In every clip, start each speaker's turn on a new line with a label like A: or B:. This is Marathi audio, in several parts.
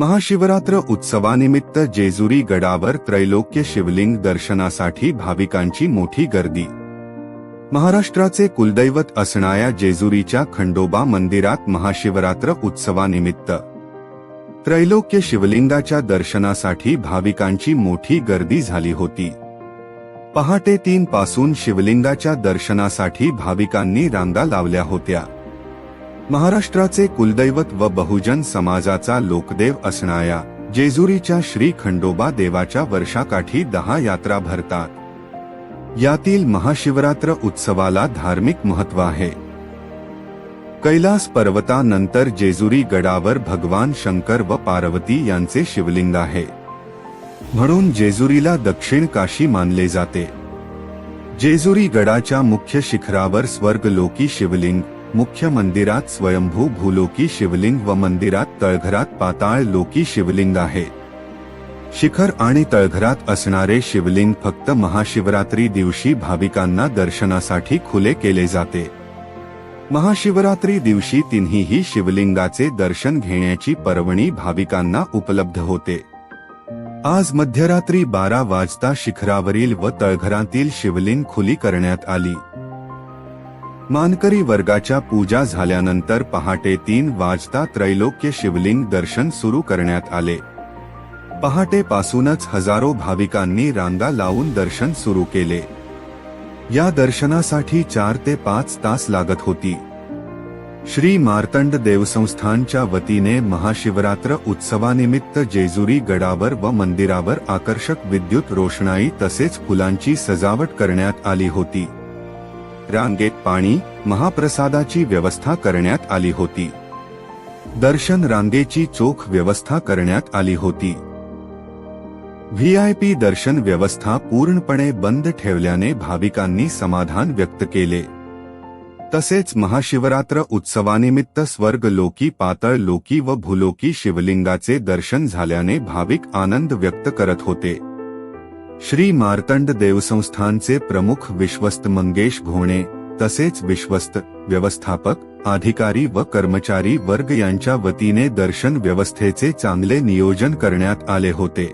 A: महाशिवरात्र उत्सवानिमित्त जेजुरी गडावर त्रैलोक्य शिवलिंग दर्शनासाठी भाविकांची मोठी गर्दी. महाराष्ट्राचे कुलदैवत असणाऱ्या जेजुरीच्या खंडोबा मंदिरात महाशिवरात्र उत्सवानिमित्त. त्रैलोक्य शिवलिंगाच्या दर्शनासाठी भाविकांची मोठी गर्दी झाली होती. पहाटे तीन पासून शिवलिंगाच्या दर्शनासाठी भाविकांनी रांगा लावल्या होत्या. महाराष्ट्राचे कुलदैवत व बहुजन समाजाचा लोकदेव असणाऱ्या जेजुरीच्या श्री खंडोबा देवाच्या वर्षाकाठी दहा यात्रा भरतात. यातील महाशिवरात्र उत्सवाला धार्मिक महत्त्व आहे. कैलास पर्वतानंतर जेजुरी गडावर भगवान शंकर व पार्वती यांचे शिवलिंग आहे. म्हणून जेजुरीला दक्षिण काशी मानले जाते. जेजुरी गडाच्या मुख्य शिखरावर स्वर्गलोकी शिवलिंग मुख्य मंदिरात स्वयंभू भूलोकी शिवलिंग व मंदिरात तळघरात पाताळ लोकी शिवलिंग आहे. शिखर आणि तळघरात असणारे शिवलिंग फक्त महाशिवरात्री दिवशी भाविकांना दर्शनासाठी खुले केले जाते. महाशिवरात्री दिवशी तिन्हीही शिवलिंगाचे दर्शन घेण्याची पर्वणी भाविकांना उपलब्ध होते. आज मध्यरात्री बारा वाजता शिखरावरील व तळघरातील शिवलिंग खुली करण्यात आली. मानकरी वर्गाच्या पूजा झाल्यानंतर पहाटे तीन वाजता त्रैलोक्य शिवलिंग दर्शन सुरू करण्यात आले. पहाटेपासूनच हजारो भाविकांनी रांगा लावून दर्शन सुरू केले. या दर्शनासाठी चार ते पाच तास लागत होती. श्री मार्तंड देवसंस्थानच्या वतीने महाशिवरात्र उत्सवानिमित्त जेजुरी गडावर व मंदिरावर आकर्षक विद्युत रोषणाई तसेच फुलांची सजावट करण्यात आली होती. रांगेत पाणी महाप्रसादाची व्यवस्था करण्यात आली होती. दर्शन रांगेची चोख व्यवस्था करण्यात आली होती. व्हीआयपी दर्शन व्यवस्था पूर्णपणे बंद ठेवल्याने भाविकांनी समाधान व्यक्त केले. तसेच महाशिवरात्र उत्सवानिमित्त स्वर्ग लोकी पातळ लोकी व भूलोकी शिवलिंगाचे दर्शन झाल्याने भाविक आनंद व्यक्त करत होते. श्री मार्तंड देवसंस्थानचे प्रमुख विश्वस्त मंगेश घोणे तसेच विश्वस्त व्यवस्थापक अधिकारी व कर्मचारी वर्ग यांच्या वतीने दर्शन व्यवस्थेचे चांगले नियोजन करण्यात आले होते.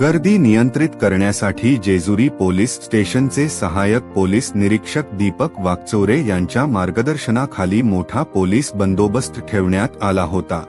A: गर्दी नियंत्रित करण्यासाठी जेजुरी पोलीस स्टेशनचे सहायक पोलीस निरीक्षक दीपक वाकचोरे यांच्या मार्गदर्शनाखाली मोठा पोलीस बंदोबस्त ठेवण्यात आला होता.